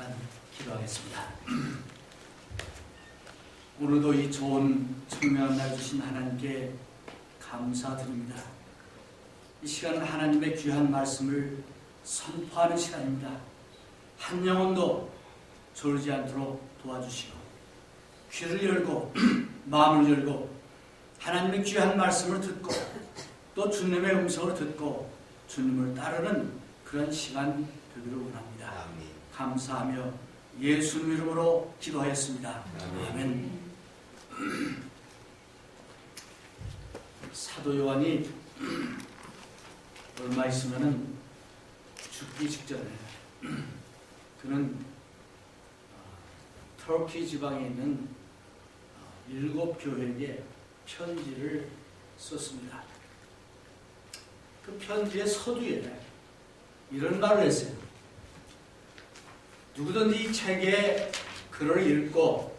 시간 기도하겠습니다. 오늘도 이 좋은 청명한 날 주신 하나님께 감사드립니다. 이 시간은 하나님의 귀한 말씀을 선포하는 시간입니다. 한 영혼도 졸지 않도록 도와주시고 귀를 열고 마음을 열고 하나님의 귀한 말씀을 듣고 또 주님의 음성을 듣고 주님을 따르는 그런 시간 되기를 원합니다. 감사하며 예수님 이름으로 기도하였습니다. 아멘. 사도 요한이 얼마 있으면은 죽기 직전에 그는 어, 터키 지방에 있는 어, 일곱 교회에 편지를 썼습니다. 그 편지의 서두에 이런 말을 했어요. 누구든지 이 책에 글을 읽고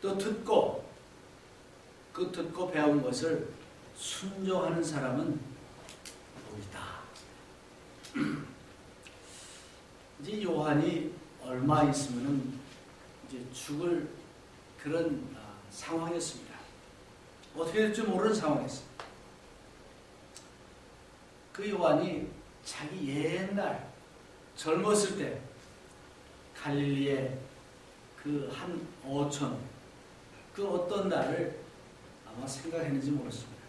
또 듣고 그 듣고 배운 것을 순종하는 사람은 보이다. 이제 요한이 얼마 있으면은 이제 죽을 그런 아, 상황이었습니다. 어떻게 될지 모르는 상황이었어요. 그 요한이 자기 옛날 젊었을 때 갈릴리의 그한 어촌 그 어떤 날을 아마 생각했는지 모르겠습니다.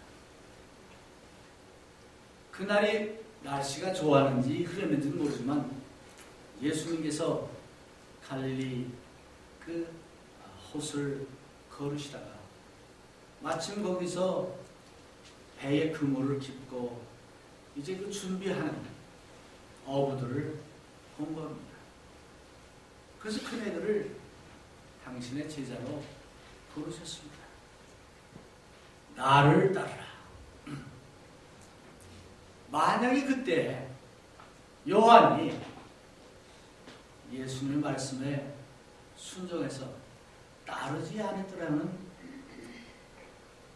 그날이 날씨가 좋았는지 흐렸는지는 모르지만 예수님께서 갈릴리 그 호수를 걸으시다가 마침 거기서 배의 그물을 깁고 이제 그 준비하는 어부들을 본 겁니다. 그래서 큰 애들을 당신의 제자로 부르셨습니다. 나를 따르라. 만약에 그때 요한이 예수님의 말씀에 순종해서 따르지 않았더라면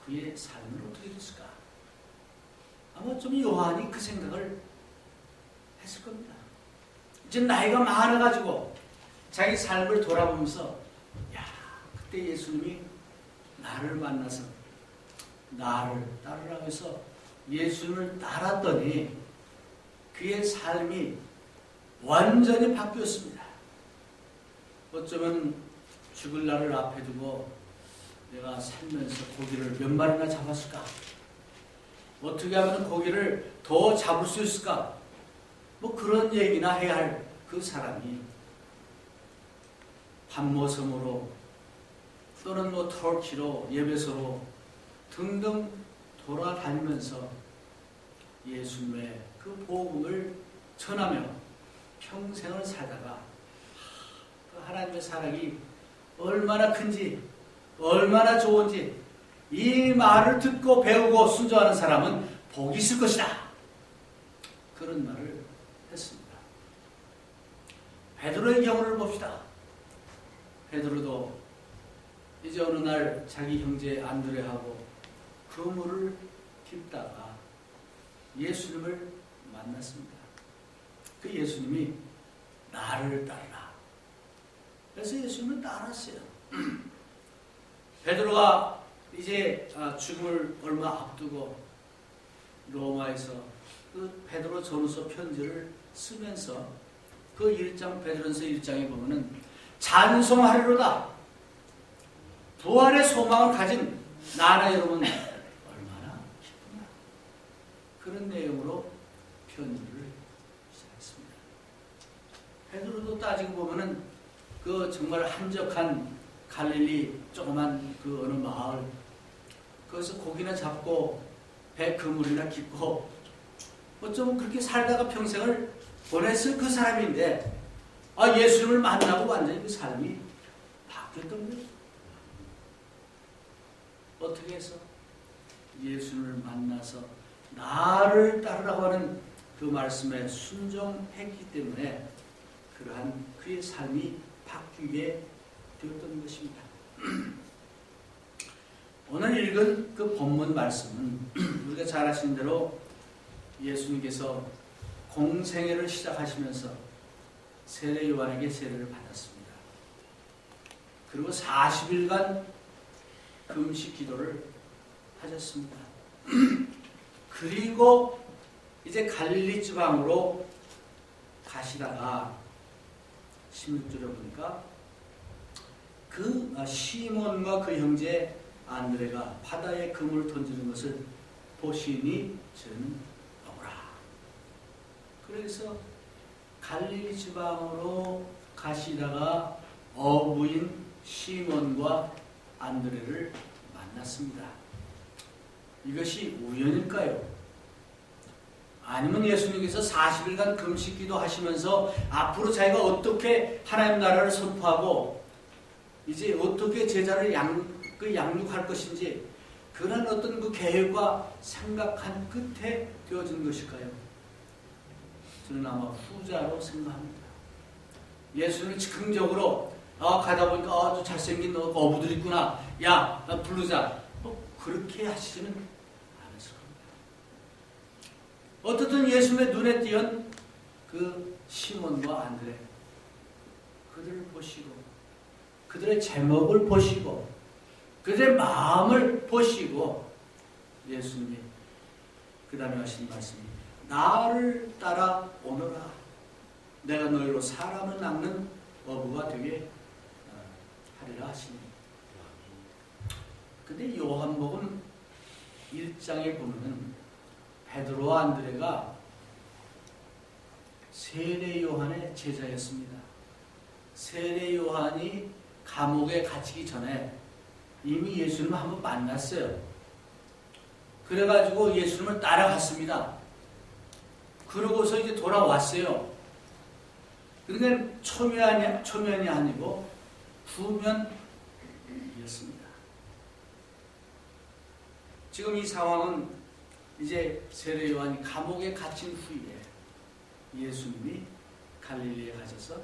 그의 삶은 어떻게 됐을까? 아마 좀 요한이 그 생각을 했을 겁니다. 이제 나이가 많아가지고 자기 삶을 돌아보면서 야 그때 예수님이 나를 만나서 나를 따르라고 해서 예수님을 따랐더니 그의 삶이 완전히 바뀌었습니다. 어쩌면 죽을 날을 앞에 두고 내가 살면서 고기를 몇 마리나 잡았을까? 어떻게 하면 고기를 더 잡을 수 있을까? 뭐 그런 얘기나 해야 할 그 사람이 반모섬으로 또는 뭐 터키로 예배소로 등등 돌아다니면서 예수님의 그 복음을 전하며 평생을 살다가 그 하나님의 사랑이 얼마나 큰지 얼마나 좋은지 이 말을 듣고 배우고 순종하는 사람은 복이 있을 것이다. 그런 말을 했습니다. 베드로의 경우를 봅시다. 베드로도 이제 어느 날 자기 형제 안드레하고 그 물을 깁다가 예수님을 만났습니다. 그 예수님이 나를 따르라. 그래서 예수님을 따랐어요. 베드로가 이제 아, 죽음을 얼마 앞두고 로마에서 그 베드로 전후서 편지를 쓰면서 그 1장 베드로서 1장에 보면은 찬송하리로다. 부활의 소망을 가진 나나 여러분 얼마나 기쁘나 그런 내용으로 편지를 시작했습니다. 베드로도 따지고 보면은 그 정말 한적한 갈릴리 조그만 그 어느 마을 거기서 고기나 잡고 배 그물이나 깃고 어쩌면 그렇게 살다가 평생을 보냈을 그 사람인데 아 예수님을 만나고 완전히 그 삶이 바뀌었던 거예요. 어떻게 해서 예수님을 만나서 나를 따르라고 하는 그 말씀에 순종했기 때문에 그러한 그의 삶이 바뀌게 되었던 것입니다. 오늘 읽은 그 본문 말씀은 우리가 잘 아시는 대로 예수님께서 공생애를 시작하시면서 세례 요한에게 세례를 받았습니다. 그리고 40일간 금식 기도를 하셨습니다. 그리고 이제 갈릴리 지방으로 가시다가 16절에 보니까 그 시몬과 그 형제 안드레가 바다에 금을 던지는 것을 보시니 저는 어라. 그래서 갈릴리 지방으로 가시다가 어부인 시몬과 안드레를 만났습니다. 이것이 우연일까요? 아니면 예수님께서 40일간 금식기도 하시면서 앞으로 자기가 어떻게 하나님 나라를 선포하고 이제 어떻게 제자를 양, 그 양육할 것인지 그런 어떤 그 계획과 생각한 끝에 되어진 것일까요? 아마 후자로 생각합니다. 예수님을 즉흥적으로 아, 가다 보니까 아주 잘생긴 어부들 있구나. 야, 부르자. 뭐 그렇게 하시지는 않았을 겁니다. 어떻든 예수님의 눈에 띄은 그 시몬과 안드레 그들을 보시고 그들의 제목을 보시고 그들의 마음을 보시고 예수님이 그 다음에 하신 말씀이 나를 따라 오너라 내가 너희로 사람을 낚는 어부가 되게 하리라 하시니 근데 요한복음 1장에 보면은 베드로와 안드레가 세례 요한의 제자였습니다. 세례 요한이 감옥에 갇히기 전에 이미 예수님을 한번 만났어요. 그래가지고 예수님을 따라갔습니다. 그러고서 이제 돌아왔어요. 그러니까 초면이, 초면이 아니고 후면이었습니다. 지금 이 상황은 이제 세례 요한이 감옥에 갇힌 후에 예수님이 갈릴리에 가셔서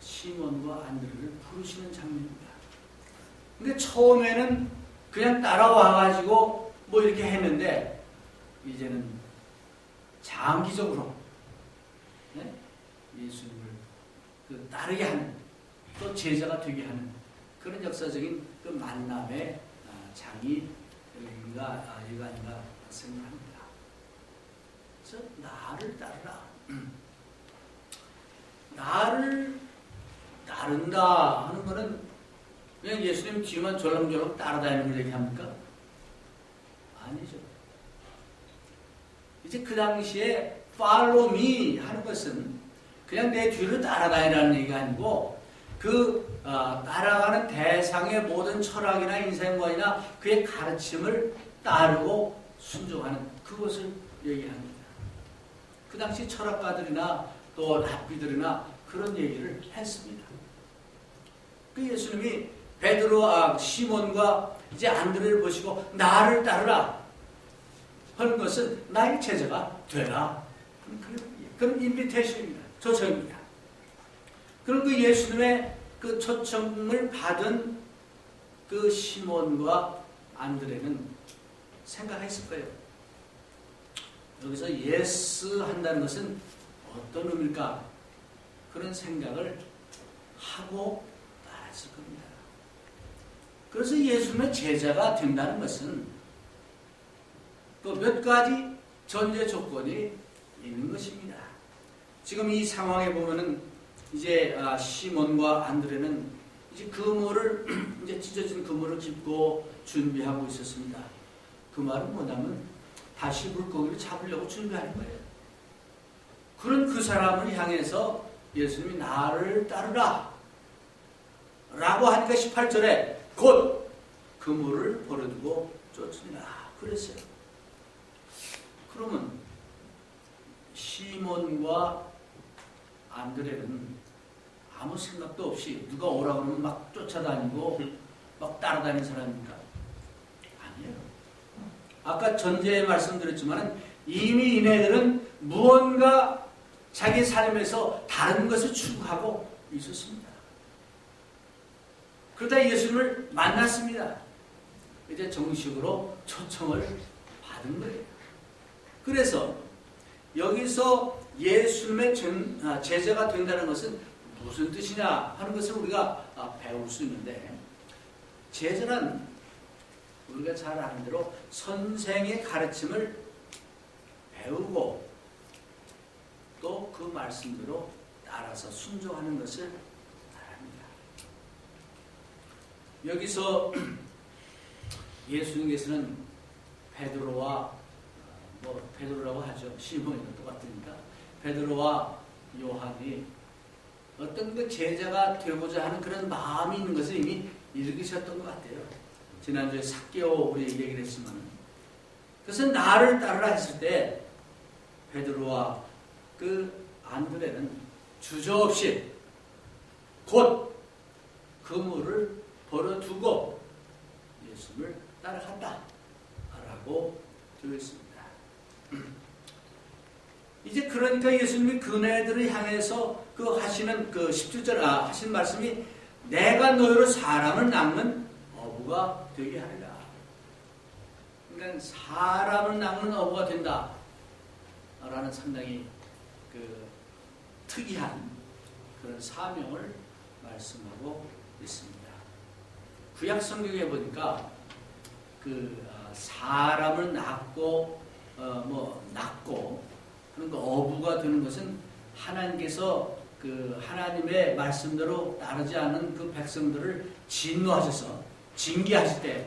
시몬과 안드레를 부르시는 장면입니다. 근데 처음에는 그냥 따라와가지고 뭐 이렇게 했는데 이제는 장기적으로 네? 예수님을 그 따르게 하는 또 제자가 되게 하는 그런 역사적인 그 만남의 아, 장이 여기가 아, 아닌가 생각합니다. 그래서 나를 따르라. 나를 따른다 하는 거는 그냥 예수님 뒤만 졸랑졸랑 따라다니는 걸 얘기합니까? 아니죠. 이제 그 당시에 follow me 하는 것은 그냥 내 뒤를 따라다니라는 얘기가 아니고 그 어, 따라가는 대상의 모든 철학이나 인생관이나 그의 가르침을 따르고 순종하는 그것을 얘기합니다. 그 당시 철학가들이나 또 랍비들이나 그런 얘기를 했습니다. 그 예수님이 베드로, 아, 시몬과 이제 안드레를 보시고 나를 따르라 하는 것은 나의 제자가 되라. 그런 인비테이션입니다. 초청입니다. 그럼 그 예수님의 그 초청을 받은 그 시몬과 안드레는 생각했을 거예요. 여기서 예스 한다는 것은 어떤 의미일까? 그런 생각을 하고 따랐을 겁니다. 그래서 예수님의 제자가 된다는 것은 또 몇 가지 전제 조건이 있는 것입니다. 지금 이 상황에 보면은 이제 아, 시몬과 안드레는 이제 그물을 이제 찢어진 그물을 짚고 준비하고 있었습니다. 그 말은 뭐냐면 다시 물고기를 잡으려고 준비하는 거예요. 그런 그 사람을 향해서 예수님이 나를 따르라 라고 하니까 18절에 곧 그물을 버려두고 쫓으니라 그랬어요. 그러면 시몬과 안드레는 아무 생각도 없이 누가 오라 그러면 막 쫓아다니고 막 따라다니는 사람입니까? 아니에요. 아까 전제에 말씀드렸지만 이미 이네들은 무언가 자기 삶에서 다른 것을 추구하고 있었습니다. 그러다 예수님을 만났습니다. 이제 정식으로 초청을 받은 거예요. 그래서 여기서 예수님의 아, 제자가 된다는 것은 무슨 뜻이냐 하는 것을 우리가 아, 배울 수 있는데 제자는 우리가 잘 아는 대로 선생의 가르침을 배우고 또 그 말씀대로 따라서 순종하는 것을 말합니다. 여기서 예수님께서는 베드로와 어, 뭐 베드로라고 하죠. 시몬이랑 똑같으니까 베드로와 요한이 어떤 그 제자가 되고자 하는 그런 마음이 있는 것을 이미 읽으셨던 것 같아요. 지난주에 사개오 우리 얘기를 했지만 그래서 나를 따르라 했을 때 베드로와 그 안드레는 주저없이 곧 그물을 버려두고 예수를 따라간다 라고 되어 있습니다. 이제 그러니까 예수님이 그네들을 향해서 그 하시는 그 17절 아, 하신 말씀이 내가 너희로 사람을 낚는 어부가 되게 하리라. 그러니까 사람을 낚는 어부가 된다. 라는 상당히 그 특이한 그런 사명을 말씀하고 있습니다. 구약 성경에 보니까 그 아, 사람을 낳고 어, 뭐 낳고 하는 그 어부가 되는 것은 하나님께서 그 하나님의 말씀대로 따르지 않은 그 백성들을 진노하셔서 징계하실 때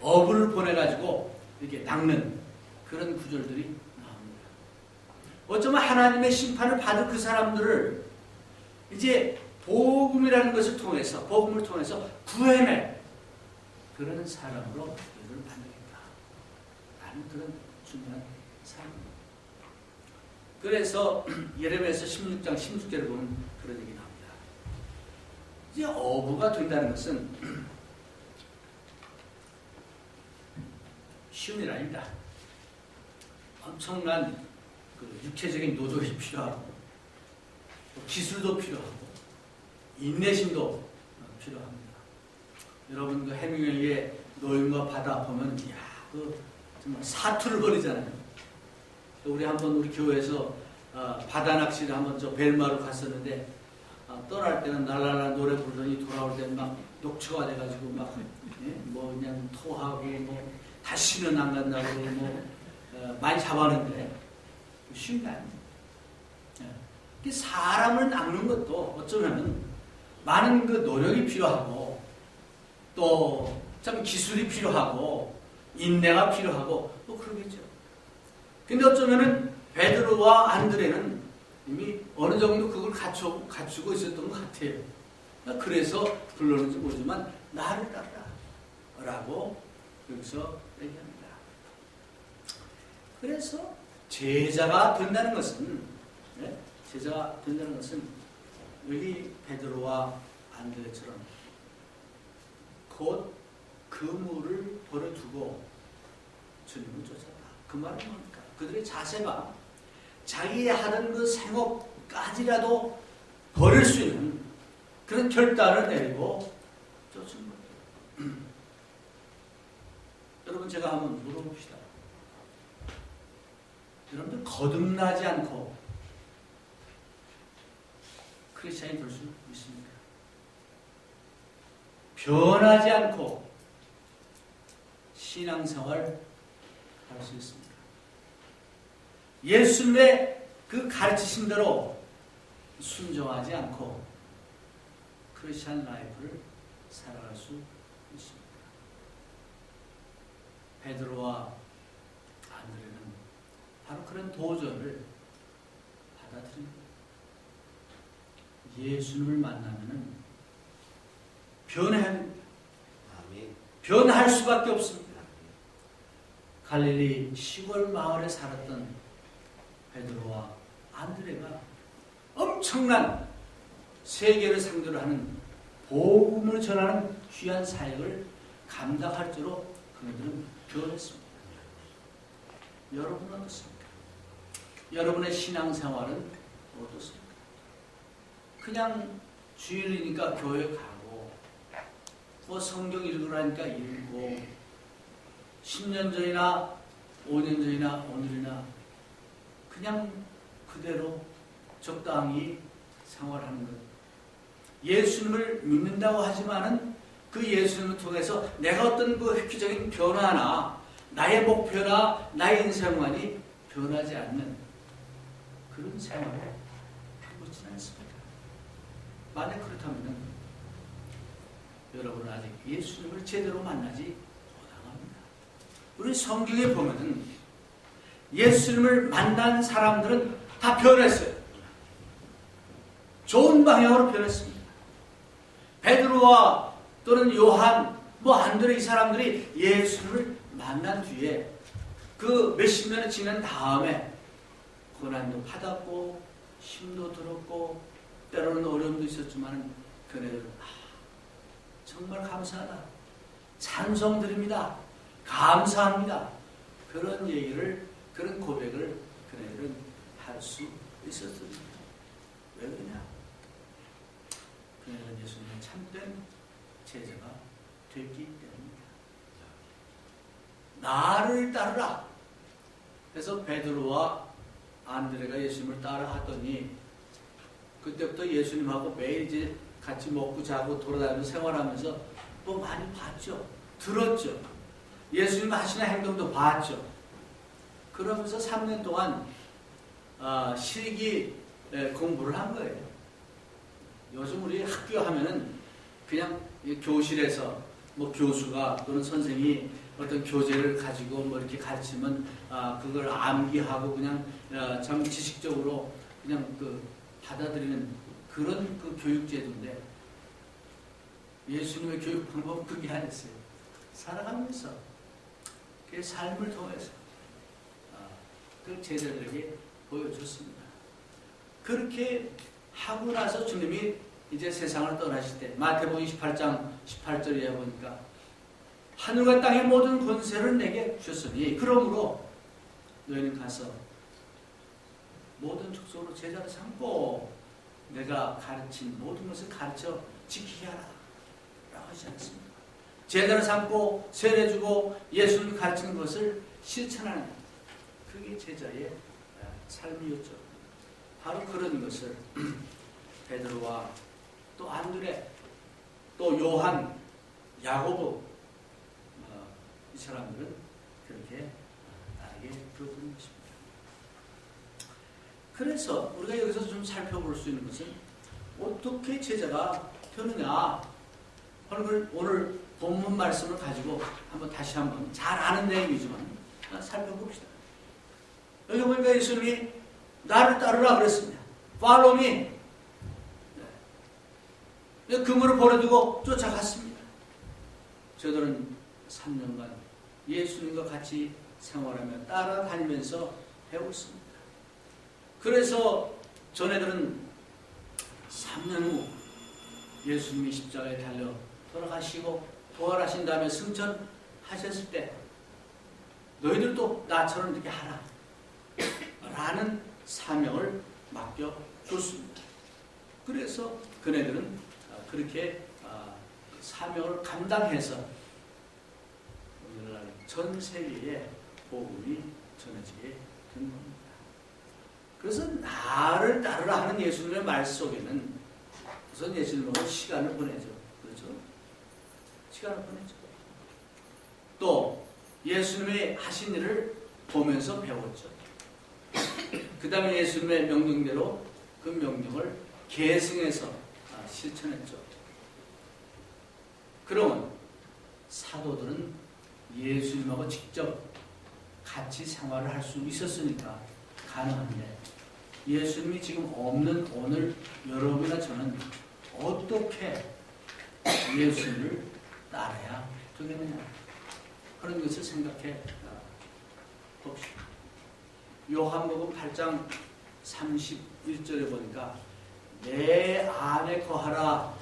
어부를 보내가지고 이렇게 낚는 그런 구절들이 나옵니다. 어쩌면 하나님의 심판을 받을 그 사람들을 이제 복음이라는 것을 통해서 복음을 통해서 구해낼 그런 사람으로 일을 받는다. 라는 그런 중요한 사람입니다. 그래서 예레미야서 16장 16절을 보면 그런 얘기 나옵니다. 이제 어부가 된다는 것은 쉬운 일 아닙니다. 엄청난 그 육체적인 노력이 필요하고 기술도 필요하고 인내심도 필요합니다. 여러분 그 해밍웨이의 노인과 바다 보면 야그 정말 사투를 벌이잖아요. 우리 한번 우리 교회에서 어, 바다 낚시를 한번 저 벨마로 갔었는데 어, 떠날 때는 날라라 노래 부르더니 돌아올 때는 막 녹초가 돼가지고 막 예? 뭐 그냥 토하고 뭐 다시는 안 간다고 뭐 어, 많이 잡았는데 쉬운 게 아닙니다. 예. 사람을 낚는 것도 어쩌면 많은 그 노력이 필요하고 또 참 기술이 필요하고 인내가 필요하고 뭐 그러겠죠. 근데 어쩌면은 베드로와 안드레는 이미 어느 정도 그걸 갖추, 갖추고 있었던 것 같아요. 그래서 불렀는지 모르지만 나를 따라 라고 여기서 얘기합니다. 그래서 제자가 된다는 것은 네? 제자가 된다는 것은 여기 베드로와 안드레처럼 곧 그물을 버려두고 주님을 쫓았다. 그 말은? 그들의 자세가 자기 하던 그 생업까지라도 버릴 수 있는 그런 결단을 내리고 쫓은 거예요. 여러분 제가 한번 물어봅시다. 여러분들 거듭나지 않고 크리스찬이 될 수 있습니까? 변하지 않고 신앙생활 할 수 있습니다. 예수님의 그 가르치신 대로 순종하지 않고 크리스찬 라이프를 살아갈 수 있습니다. 베드로와 안드레는 바로 그런 도전을 받아들입니다. 예수님을 만나면은 변해 변할 수밖에 없습니다. 갈릴리 시골 마을에 살았던 베드로와 안드레가 엄청난 세계를 상대로 하는 복음을 전하는 귀한 사역을 감당할 줄로 그들은 변했습니다. 여러분은 어떻습니까? 여러분의 신앙생활은 어떻습니까? 그냥 주일이니까 교회 가고 뭐 성경 읽으라니까 읽고 10년 전이나 5년 전이나 오늘이나 그냥 그대로 적당히 생활하는 것 예수님을 믿는다고 하지만은 그 예수님을 통해서 내가 어떤 그 획기적인 변화나 나의 목표나 나의 인생관이 변하지 않는 그런 생활을 하고 있지는 않습니다. 만약 그렇다면 여러분은 아직 예수님을 제대로 만나지 못합니다. 우리 성경에 보면은 예수님을 만난 사람들은 다 변했어요. 좋은 방향으로 변했습니다. 베드로와 또는 요한, 뭐 안드레 이 사람들이 예수를 만난 뒤에 그 몇십 년을 지난 다음에 고난도 받았고 힘도 들었고 때로는 어려움도 있었지만 그네들 아, 정말 감사하다. 찬송드립니다. 감사합니다. 그런 얘기를 그런 고백을 그네들은 할 수 있었습니다. 왜 그러냐? 그네들은 예수님의 참된 제자가 됐기 때문입니다. 나를 따르라. 그래서 베드로와 안드레가 예수님을 따라하더니 그때부터 예수님하고 매일 이제 같이 먹고 자고 돌아다니면서 생활하면서 또 많이 봤죠. 들었죠. 예수님 하시는 행동도 봤죠. 그러면서 3년 동안 아, 실기 공부를 한 거예요. 요즘 우리 학교 하면은 그냥 교실에서 뭐 교수가 또는 선생이 어떤 교재를 가지고 뭐 이렇게 가르치면 아, 그걸 암기하고 그냥 아, 참 지식적으로 그냥 그 받아들이는 그런 그 교육제도인데 예수님의 교육 방법은 그게 아니었어요. 살아가면서 그 삶을 통해서 아, 그 제자들에게 보여줬습니다. 그렇게 하고 나서 주님이 이제 세상을 떠나실 때 마태복음 28장 18절에 보니까 하늘과 땅의 모든 권세를 내게 주셨으니 그러므로 너희는 가서 모든 족속으로 제자를 삼고 내가 가르친 모든 것을 가르쳐 지키게 하라 라고 하지 않습니까? 제자를 삼고 세례주고 예수님이 가르치는 것을 실천하는 그게 제자의 삶이었죠. 바로 그런 것을 베드로와 또 안드레 또 요한 야고보 어, 이 사람들은 그렇게 나에게 배우는 것입니다. 그래서 우리가 여기서 좀 살펴볼 수 있는 것은 어떻게 제자가 되느냐 오늘, 오늘 본문 말씀을 가지고 한번 다시 한번 잘 아는 내용이지만 살펴봅시다. 여기 보니까 예수님이 나를 따르라 그랬습니다. Follow me. 네. 그물을 버려두고 쫓아갔습니다. 저들은 3년간 예수님과 같이 생활하며 따라다니면서 배웠습니다. 그래서 전애들은 3년 후 예수님이 십자가에 달려 돌아가시고 부활하신 다음에 승천하셨을 때 너희들도 나처럼 이렇게 하라 라는 사명을 맡겨줬습니다. 그래서 그네들은 그렇게 사명을 감당해서 오늘날 전 세계에 복음이 전해지게 된 겁니다. 그래서 나를 따르라 하는 예수님의 말 속에는 우선 예수님하고 시간을 보내죠. 그렇죠? 시간을 보내죠. 또 예수님의 하신 일을 보면서 배웠죠. 그 다음에 예수님의 명령대로 그 명령을 계승해서 실천했죠. 그러면 사도들은 예수님하고 직접 같이 생활을 할 수 있었으니까 가능한데 예수님이 지금 없는 오늘 여러분이나 저는 어떻게 예수님을 따라야 되겠느냐 그런 것을 생각해 봅시다. 요한복음 8장 31절에 보니까 내 안에 거하라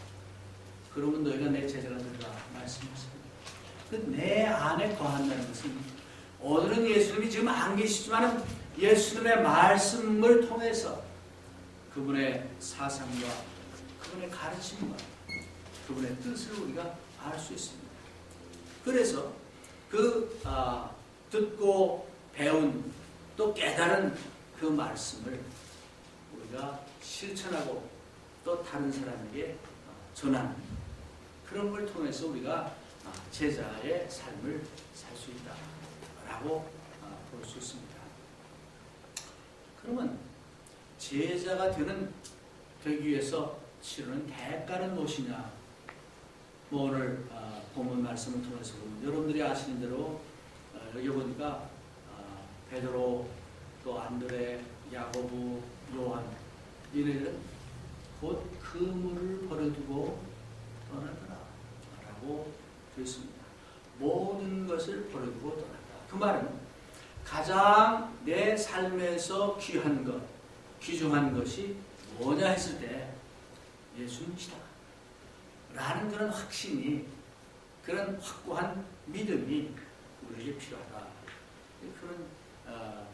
그러면 너희가 내 제자가 되리라 말씀하십니다. 그 내 안에 거한다는 것은 오늘은 예수님이 지금 안 계시지만 예수님의 말씀을 통해서 그분의 사상과 그분의 가르침과 그분의 뜻을 우리가 알 수 있습니다. 그래서 그 아, 듣고 배운 또 깨달은 그 말씀을 우리가 실천하고 또 다른 사람에게 전하는 그런 걸 통해서 우리가 아, 제자의 삶을 살 수 있다라고 아, 볼수 있습니다. 그러면 제자가 되는 되기 위해서 치르는 대가는 무엇이냐? 뭐 오늘 아, 본문 말씀을 통해서 보면 여러분들이 아시는 대로 아, 여기 보니까 아, 베드로 또 안드레, 야고보, 요한 이네들은 곧 그물을 버려두고 떠나더라 라고 되어 있습니다. 모든 것을 버려두고 떠났다. 그 말은 가장 내 삶에서 귀한 것, 귀중한 것이 뭐냐 했을 때 예수님이시다. 라는 그런 확신이, 그런 확고한 믿음이 우리에게 필요하다. 그런 어,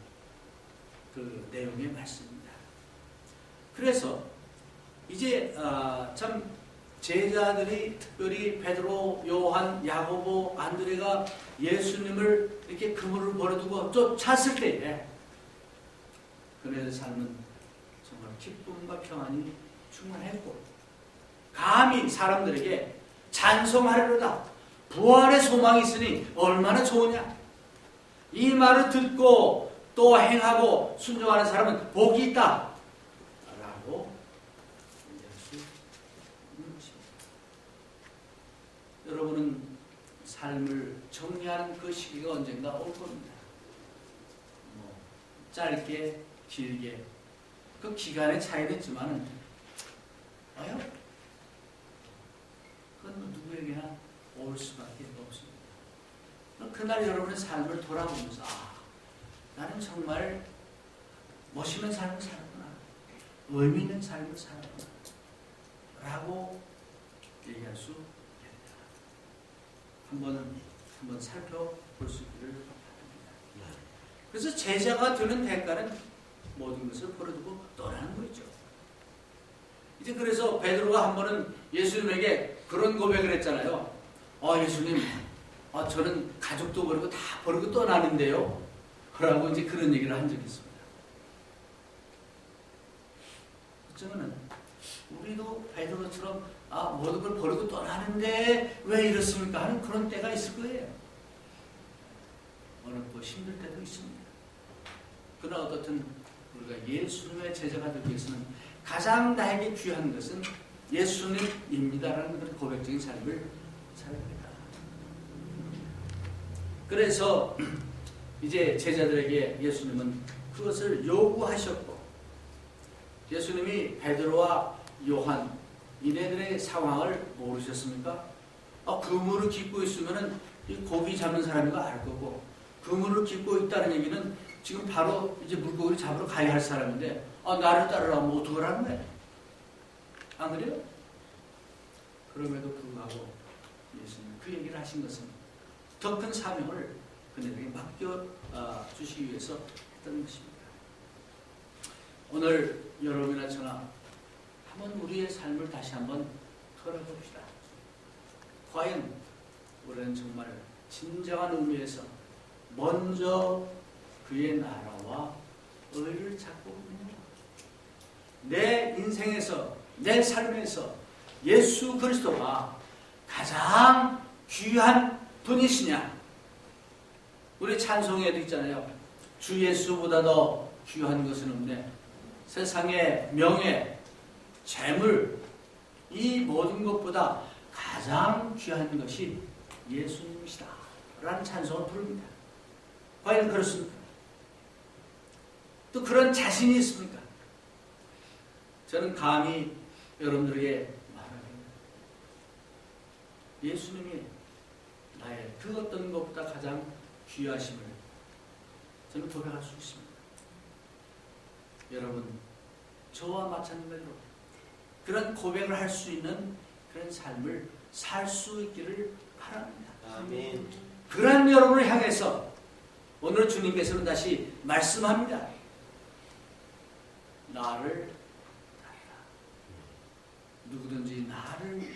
그 내용의 말씀입니다. 그래서 이제 어, 참 제자들이 특별히 베드로, 요한, 야고보, 안드레가 예수님을 이렇게 그물을 버려두고 쫓았을 때에 그네의 삶은 정말 기쁨과 평안이 충만했고 감히 사람들에게 찬송하려다 부활의 소망이 있으니 얼마나 좋으냐 이 말을 듣고 또 행하고 순종하는 사람은 복이 있다. 라고 여러분은 삶을 정리하는 그 시기가 언젠가 올 겁니다. 뭐 짧게 길게. 그 기간의 차이는 있지만은 아요 그건 뭐 누구에게나 올 수밖에. 그날 여러분의 삶을 돌아보면서 아 나는 정말 멋있는 삶을 살았구나 의미 있는 삶을 살았구나 라고 얘기할 수 있겠다. 한번 한번 살펴볼 수 있기를 바랍니다. 그래서 제자가 되는 대가는 모든 것을 버려두고 떠나는 거죠. 이제 그래서 베드로가 한 번은 예수님에게 그런 고백을 했잖아요. 아 예수님, 아 저는 가족도 버리고 다 버리고 떠나는데요. 라고 이제 그런 얘기를 한 적이 있습니다. 어쩌면은 우리도 베드로처럼 아 모든 걸 버리고 떠나는데 왜 이렇습니까 하는 그런 때가 있을 거예요. 어느 또 힘들 때도 있습니다. 그러나 어떻든 우리가 예수님의 제자가 되기 위해서는 가장 나에게 귀한 것은 예수님입니다라는 그런 고백적인 삶을 살아야 된다. 그래서 이제 제자들에게 예수님은 그것을 요구하셨고 예수님이 베드로와 요한 이네들의 상황을 모르셨습니까? 아, 그물을 깃고 있으면은 이 고기 잡는 사람이가 알 거고 그물을 깃고 있다는 얘기는 지금 바로 이제 물고기를 잡으러 가야 할 사람인데 아, 나를 따르라면 어떡하라는 거야? 안 그래요? 그럼에도 불구하고 예수님 그 얘기를 하신 것은 더 큰 사명을 그들에게 맡겨 아, 주시기 위해서 했던 것입니다. 오늘 여러분이나 저나 한번 우리의 삶을 다시 한번 돌아봅시다. 과연 우리는 정말 진정한 의미에서 먼저 그의 나라와 의를 찾고 있느냐? 내 인생에서 내 삶에서 예수 그리스도가 가장 귀한 분이시냐? 우리 찬송에도 있잖아요. 주 예수보다 더 귀한 것은 없네. 세상의 명예, 재물, 이 모든 것보다 가장 귀한 것이 예수님이시다. 라는 찬송을 부릅니다. 과연 그렇습니까? 또 그런 자신이 있습니까? 저는 감히 여러분들에게 말합니다. 예수님이 나의 그 어떤 것보다 가장 귀하심을 저는 고백할 수 있습니다. 여러분, 저와 마찬가지로 그런 고백을 할 수 있는 그런 삶을 살 수 있기를 바랍니다. 아멘. 그런 여러분을 향해서 오늘 주님께서는 다시 말씀합니다. 나를. 누구든지 나를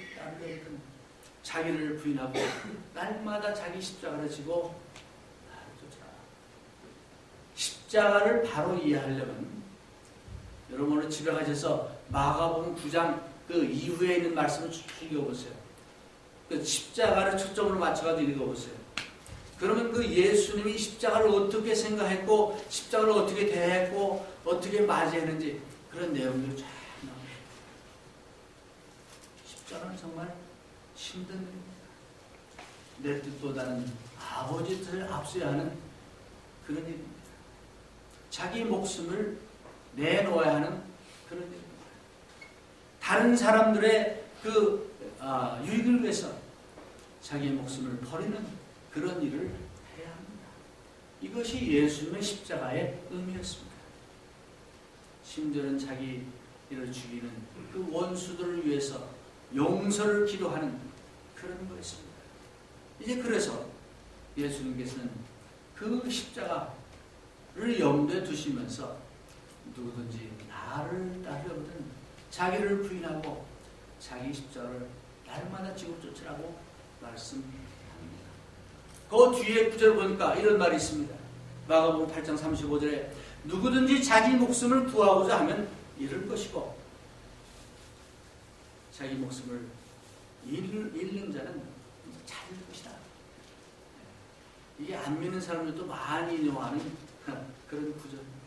자기를 부인하고 날마다 자기 십자가를 지고. 십자가를 바로 이해하려면 여러분 오늘 집에 가셔서 마가복음 9장 그 이후에 있는 말씀을 쭉 읽어보세요. 그 십자가를 초점으로 맞춰가지고 읽어보세요. 그러면 그 예수님이 십자가를 어떻게 생각했고 십자가를 어떻게 대했고 어떻게 맞이했는지 그런 내용들이 쫙 나옵니다. 십자가는 정말 힘든. 내 뜻보다는 아버지 뜻을 앞서야 하는 그런 일입니다. 자기 목숨을 내놓아야 하는 그런 일입니다. 다른 사람들의 그 아, 유익을 위해서 자기의 목숨을 버리는 그런 일을 해야 합니다. 이것이 예수님의 십자가의 의미였습니다. 심지어는 자기 이를 죽이는 그 원수들을 위해서 용서를 기도하는 그런 거였습니다. 이제 그래서 예수님께서는 그 십자가를 염두에 두시면서 누구든지 나를 따르려거든 자기를 부인하고 자기 십자가를 날마다 지고 쫓으라고 말씀합니다. 그 뒤에 구절 보니까 이런 말이 있습니다. 마가복음 8장 35절에 누구든지 자기 목숨을 구하고자 하면 잃을 것이고 자기 목숨을 잃는, 잃는 자는 찾을 것이다. 이게 안 믿는 사람들도 많이 인용하는 그런 구절입니다.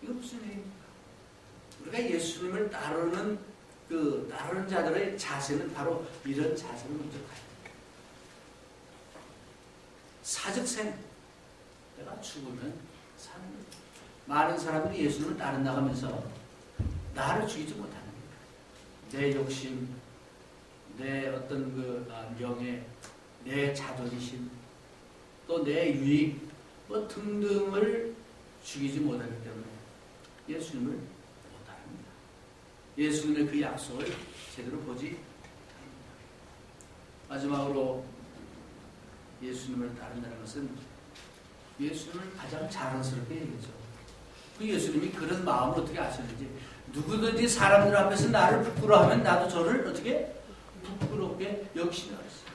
이거 무슨 얘기입니까? 우리가 예수님을 따르는 그 따르는 자들의 자세는 바로 이런 자세를 먼저 가야. 사적생 내가 죽으면 사는. 많은 사람들이 예수님을 따라 나가면서 나를 죽이지 거예요. 내 욕심, 내 어떤 그 아, 명예, 내 자존심, 또 내 유익, 뭐 등등을 죽이지 못하기 때문에 예수님을 못합니다. 예수님의 그 약속을 제대로 보지 못합니다. 마지막으로 예수님을 따른다는 것은 예수님을 가장 자랑스럽게 얘기죠. 그 예수님이 그런 마음을 어떻게 아셨는지 누구든지 사람들 앞에서 나를 부끄러워하면 나도 저를 어떻게 부끄럽게 여기시라 그랬어요.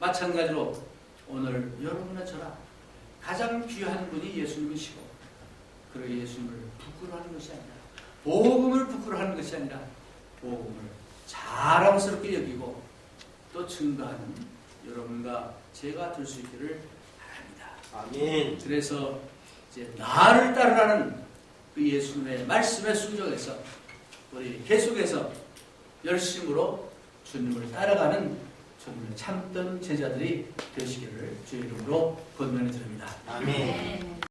마찬가지로 오늘 여러분과 저랑 가장 귀한 분이 예수님이시고 그리고 예수님을 부끄러워하는 것이 아니라 복음을 부끄러워하는 것이 아니라 복음을 자랑스럽게 여기고 또 증거하는 여러분과 제가 될 수 있기를 바랍니다. 아멘. 그래서 이제 나를 따르라는 그 예수님의 말씀에 순종해서 우리 계속해서 열심으로 주님을 따라가는 주님을 참던 제자들이 되시기를 주의 이름으로 권면해 드립니다. 아멘. 네.